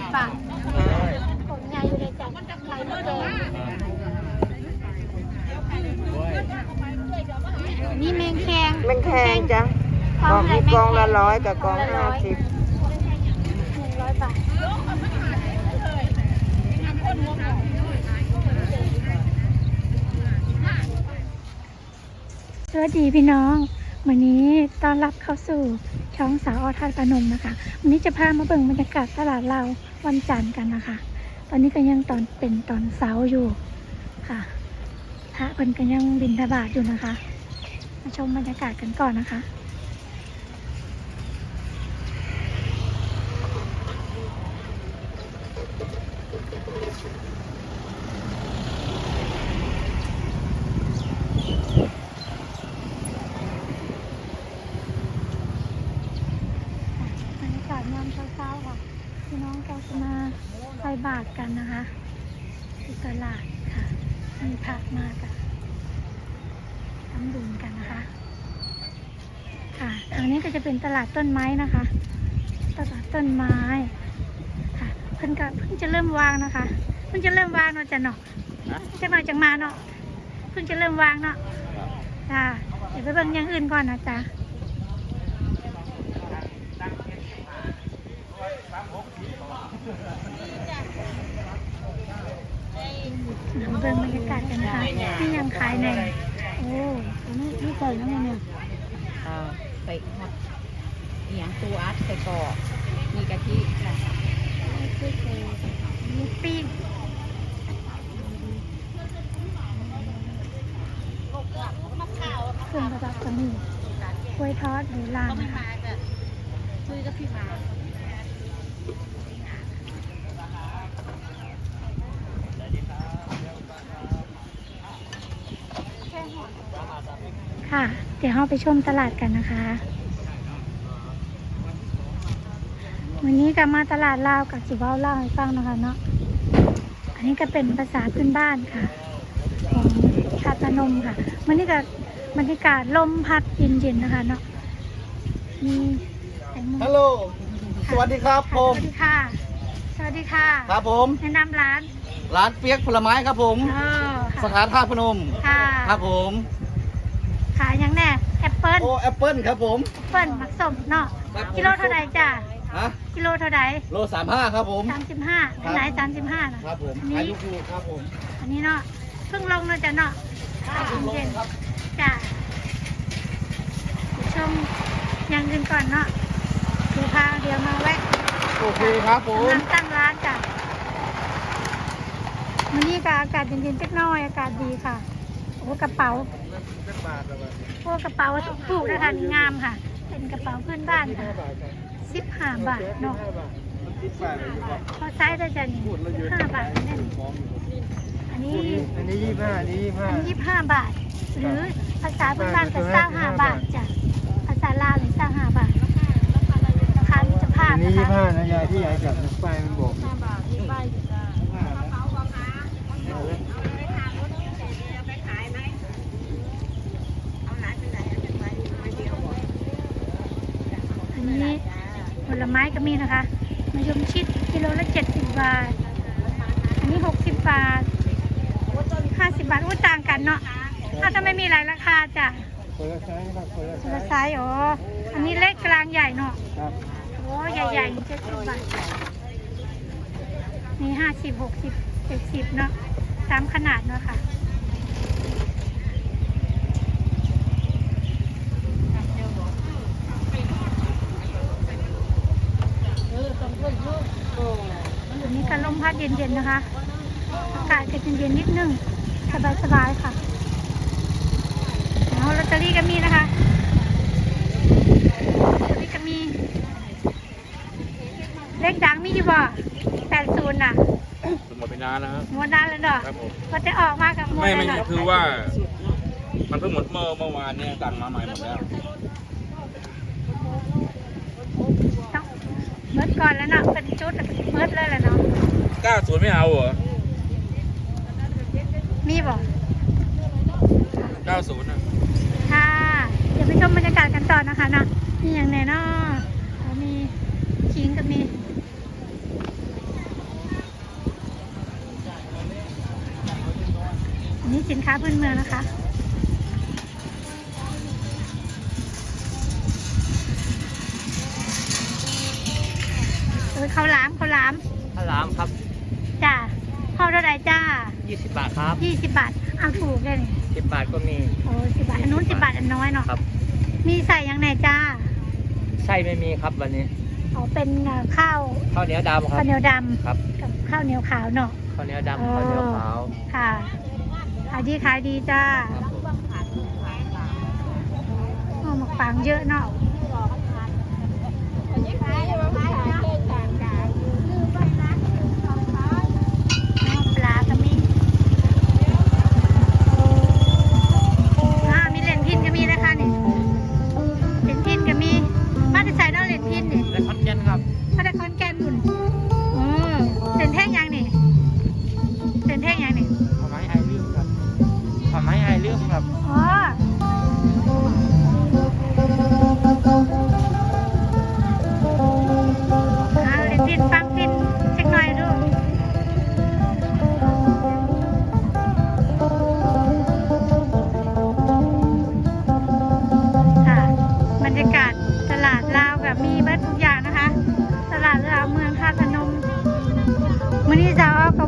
สิบบาทผมใหญ่อยู่เลยจ้ะไข่มดแดงนี่แมงแคงมันแพงจ้ะกองมีกองละร้อยกับกองห้าสิบหนึ่งร้อยบาทสวัสดีพี่น้อง วันนี้ต้อนรับเข้าสู่ ช่องสาวอทาดปนมนะคะวันนี้จะพามาเบิ่งบรรยากาศตลาดเราวันจันทร์กันนะคะ ตอนนี้ก็ยังตอนเป็นตอนเสาร์อยู่ค่ะพระเพิ่นก็ยังบินทบาทอยู่นะคะ มาชมบรรยากาศกันก่อนนะคะ บรรยากาศยามเช้าๆค่ะ น้องก็จะมาใส่บาตรกันนะคะที่ตลาดค่ะ มีพระมากันทำบุญกันนะคะ ค่ะทางนี้ก็จะเป็นตลาดต้นไม้นะคะ ตลาดต้นไม้ค่ะเพิ่งก็เพิ่งจะเริ่มวางนะคะ เพิ่งจะเริ่มวางเนาะจ้ะเนาะจะมาจังมาเนาะเพิ่งจะเริ่มวางเนาะจ้าเดี๋ยวไปเบิ่งอย่างอื่นก่อนนะจ๊ะ มาเบิ่งบรรยากาศกันนะคะที่ยังขายในโอ้อันนี้นี่ใส่ยังไงเนี่ยเอ่อใส่ฮอตอหย่างตูอัดใส่กรอกมีกะทิค่ะมีปีกเครื่องประดับก็มีกล้วยทอดหรือลานนะคะคุยกับพี่มา ค่ะ เดี๋ยวเราไปชมตลาดกันนะคะ วันนี้ก็มาตลาดลาวกับสิเว้าเล่าให้ฟังนะคะเนาะ อันนี้ก็เป็นภาษาพื้นบ้านค่ะ ของชาติพนมค่ะวันนี้ก็บรรยากาศลมพัดเย็นๆนะคะเนาะ มีแตงโมฮัลโหล สวัสดีครับผสม วัสดีค่ะ สวัสดีค่ะครับผม แนะนำร้านร้านเปียกผลไม้ครับผม เออสาค่ะขาท่าพนม ค่ะ ครับผม ขายยังแน่แอปเปิ้ลโอ้แอปเปิลครับผมแอปเปิ้ลมักส้มเนาะครับผมกิโลเท่าไหร่จ้ะฮะกิโลเท่าไหร่โลสามห้าครับผม สามสิบห้าครับไหนสามสิบห้าน่ะ ครับผมอันนี้ อายุครูครับผมอันนี้เนาะเพิ่งลงเนาะจ้ะเนาะขายเย็นครับๆจ้ะเดี๋ยวชมอย่างอื่นก่อนเนาะดูพาเดี๋ยวมาแวะ โอเคครับผม กำลังตั้งร้านจ้ะวันนี้ก็อากาศเย็นๆเล็กน้อย อากาศดีค่ะ โอ้กระเป๋า โอ้กระเป๋าถูกนะคะนี่งามค่ะ เป็นกระเป๋าพื้นบ้านค่ะสิบห้าบาทเนาะพอไซส์ได้จะนี่ห้าบาทนั่นอันนี้อันนี้ยี่ห้าอันนี้ยี่ห้าอันนี้ยี่ห้าบาท หรือภาษาพื้นบ้านก็เศร้าห้าบาทจ้ะภาษาลาวนี่เศร้าห้าบาทราคามิตรภาพอันนี้นะยี่คะห้านะยายที่ยายจับป้ายมันบอกอันนี้ผ ลไม้ก็มีนะคะมะยมชิดกิโลละเจ็ดสิบบาท อันนี้หกสิบบาทห้าสิบบาทอู้ต่างกันเนาะถ้าวทำไมมีหลายราคาจ้ะคนละไซส์ครับคนละคไซนละส์ไซส์อ๋ออันนี้เล็กกลางใหญ่เนาะครับโอ้ใหญ่ๆเจ็ดสิบบาทนี่ห้าสิบหกสิบเจ็ดสิบเนาะตามขนาดเนาะค่ะ อันนี้ก็ลมพัดเย็นๆนะคะ อากาศจะเย็นๆนิดนึง สบายๆค่ะเอาลอตเตอรี่ก็มีนะคะลอตเตอรี่ก็มี เลขดังมีอยู่บ่แปดศูนย์น่ะหมดไปนานแล้วครับหมดนานแล้วเนาะครับผมก็จะออกมากับหมดไม่แล้วไม่เนาะคือว่า มันเพิ่งหมดเมื่อเมื่อวานเนี่ยสั่งมาใหม่หมดแล้ว เมิดก่อนแล้วเนาะเป็นชุดเมิดเลยแหละเนาะเก้าศูยไม่เอาเหรอมีบอกเก้าศูนย์นะค่ะ เดี๋ยวไปชมบรรยากาศกันต่อนะคะเนาะมีอย่างไหนเนาะมีชิงกับมีนี่สินค้าพื้นเมืองนะคะามครับ จ้าเข้าเท่าไรจ้า20 บาทครับ 20 บาท เอาถูกเลยนี่10 บาทก็มี โอ้สิบบาทอันนู้นสิบบาทอันน้อยเนาะครับ มีใส่ยังไงจ้าใส่ไม่มีครับวันนี้ อ๋อเป็นข้าวข้าวเหนียวดำครัข้าวเหนียวดครับำกับข้าวเหนียวขาวเนาะ ข้าวเหนียวดำข้าวเหนียวขาวค่ะขายดีขายดีจ้าหมกปังเยอะเนาอยะ กับ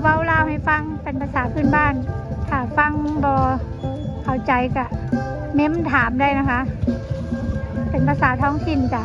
เอาว้าลาวให้ฟังเป็นภาษาพื้นบ้านถ้าฟังบอเข้าใจกะเม้มถามได้นะคะ เป็นภาษาท้องถิ่นจ้ะ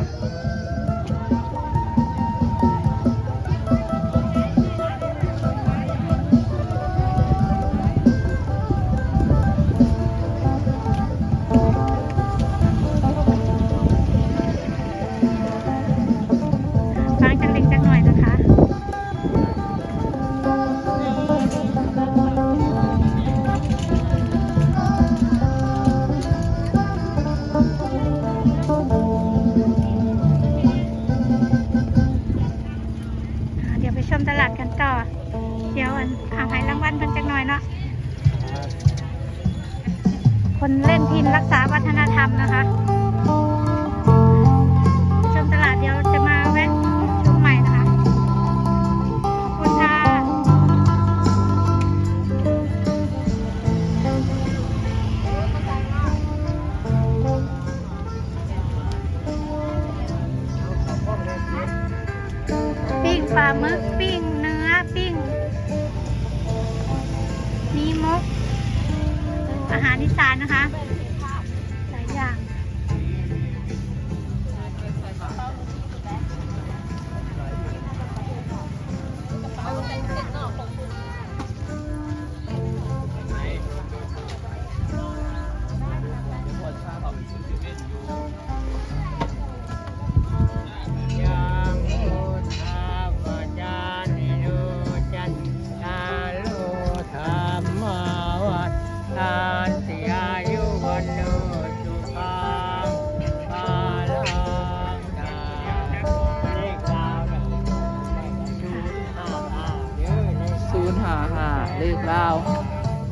เลขลาว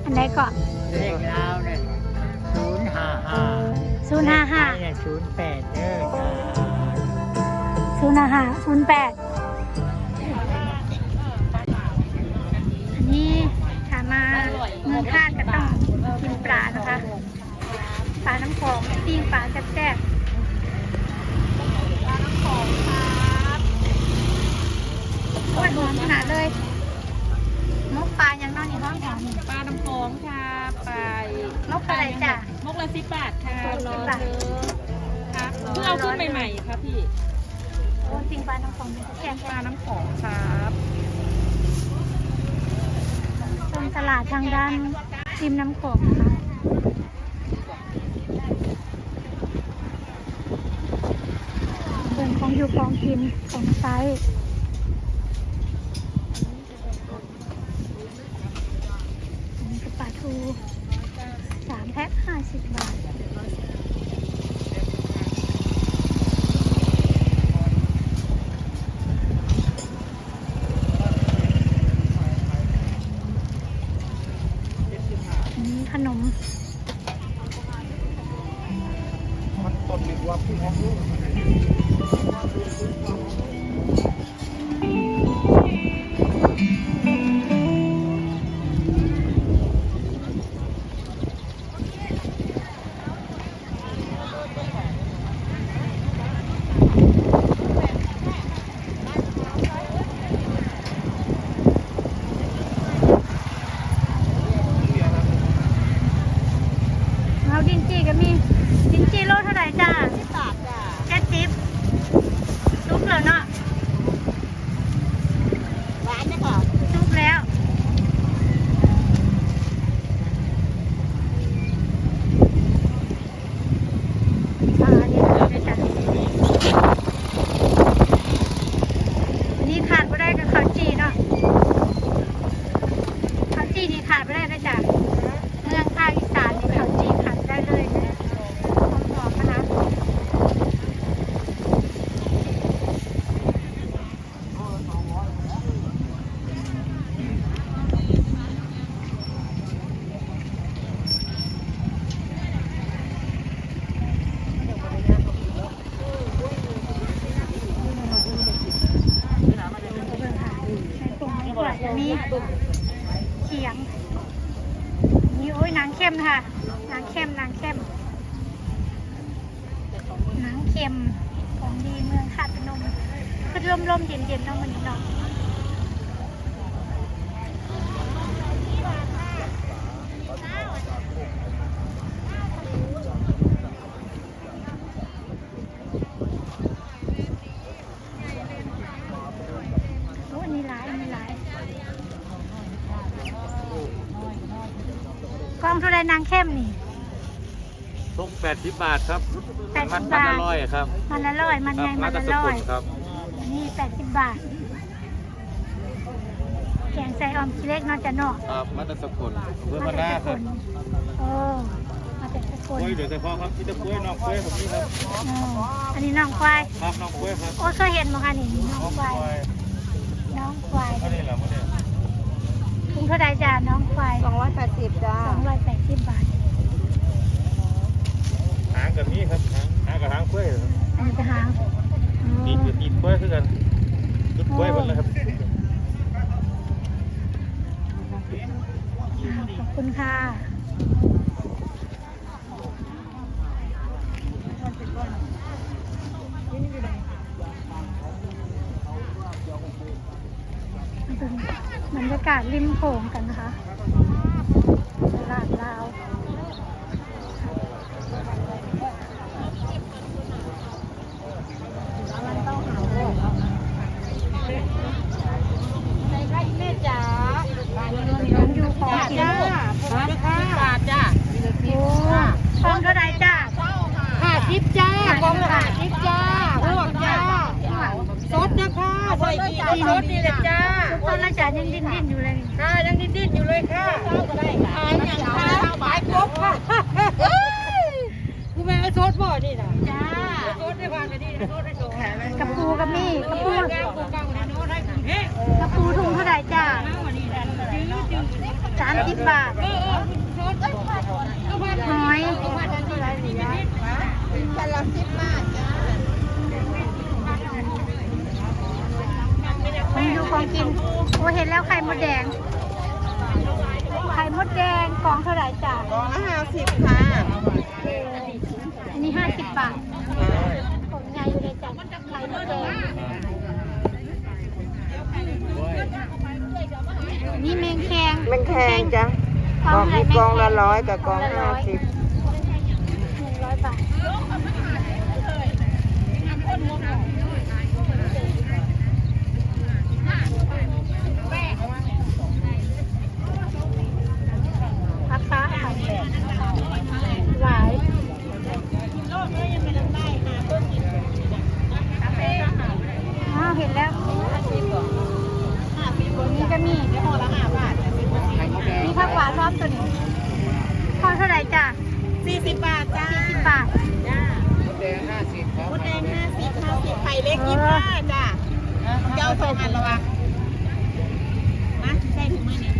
อันไหนก่อนเลขลาวเนี่ยศูนย์ห้าห้าศูนย์ห้าห้าเนี่ยศูนย์แปดเด้อจ้าศูนย์ห้าห้าศูนย์แปดอันนี้ถ้ามาเมืองคาดก็ต้องกินปลานะคะ ปลาน้ำของปิ้งปลาแซ่บๆปลาน้ำของครับโอ้ยหอมขนาดเลยมกปลายังนอนอยู่ห้องแถวนี่ ปลาน้ำโขงค่ะปลาม กอะไรจ้ะ มกละสิบบาทค่ะ สิบบาทครับเพิ่งเอาขึ้นใหม่ๆครับพี่โอ้ปิ้งปลาน้ำของแซ่บปลาน้ำโขงครับตรงตลาดทางด้านริมน้ำโขงนะคะเป็นของอยู่ของกินของไซส์อันนี้คือปลาทูสามแพ็คห้าสิบบาท ของดีเมืองคาดพนมคือลมๆเย็นๆเนาะมันนี้เนาะ ดสิบบาทครับแปดมัสิดบมัดละลอยครับมันละลอยมันไงมันละลอยครับ นี่แปดสิบบาทแข่งใส่ออมชิเล็กเนอนจะนอกครับมัดละสกุลเพื่อมาหน้าครับโอ้มาจากสกุกลเดี๋ยวเฉพ่อครับที่จะกล้วยน้องกล้วยผมนี่ครับอันนี้น้องควาย ครับน้องกล้วยครับโอ้เคยเห็นมั้งคะนี่น้องควายน้องควายก็นี่แหลมันเนี่ยถุเท่าใดจ้าน้องควายสองร้อยแปดสิบจ้าสองร้อยแปดสิบบาท หางกับนี้ครับหางหางกับหางกล้วยครับอันนี้จะหางอ๋อตีนกับตีนกล้วยคือกันตุดกล้วยหมดเลยครับขอบคุณค่ะบรรยากาศริมโขงกันนะคะตลาดลาว แม่จ๋า ยังอยู่ของกิน จ้าบาทจ้า โอ้ฟองเท่าไหรจ้า ห้าสิบจ้ากองละห้าสิบจ้าพวกจ้าสดนะคะใส่กี่สดนี่แหละจ้า ตอนละจ่ายังดิ้นดิ้นๆอยู่เลย ค่ะยังดิ้นๆอยู่เลยค่ะขายอย่างค่ะขายครบค่ะกูแม่สดบ่นี่น่ะ จ้า สดได้ฟัง กันดีสดได้โชว์กระปูกระมี่กระปูแก้วกูเก่าในโน้ตให้กรุงเทพกระปูถุงเท่าไหรจ้าวันนี้ดันจื้อจื้อสามสิบบาทเออเออสดก็พัดหอยพัดอันนี้ไรนี่นะพันละสิบบาทจ้ามันอยู่ของกิน โอ้เห็นแล้วไข่มดแดง ไข่มดแดงกองเท่าไหรจ้ากองละห้าสิบค่ะ อันนี้ห้าสิบบาทของใหญ่อยู่เลยจ้ะไข่มดแดงอันนี่แมงแค งแมงแคงจ้ะกองมีกองละร้อยกับกองห้าสิบ หนึ่งร้อยบาทราคาค่ะหวายอ้าวเห็นแล้วนี่ก็มีมีผักหวานรอบตัวนี้พอเท่าไหร่จ้ะ สี่สิบบาทจ้า สี่สิบบาท มดแดงห้าสิบห้าสิบไข่เล็กยี่สิบห้าจ้า ต้องงานระวังนะใช่ถุงมือนี่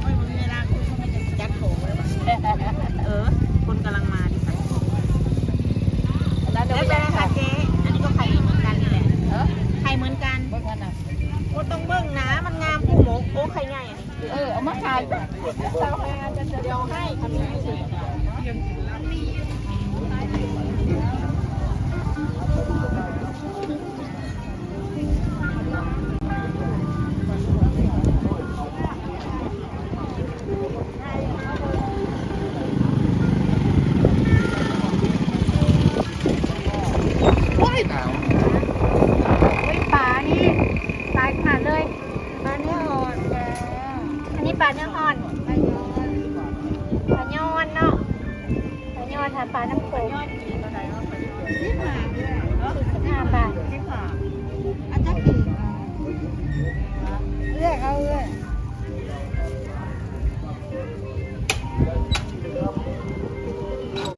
โอ้ยมีเวลาคุณเขาไม่จะจัดโถเลยว่ะเออ คนกำลังมาดิค่ะแล้วแต่ละค่ะเจ๊อันนี้ก็ไข่เหมือนกันนี่แหละไข่เหมือนกันก็ต้องเบิ่งนะมันงามผู้หมกโอ้ไข่ใหญ่เออเอามาขายเดี๋ยวให้ค่ะมีอยู่สิ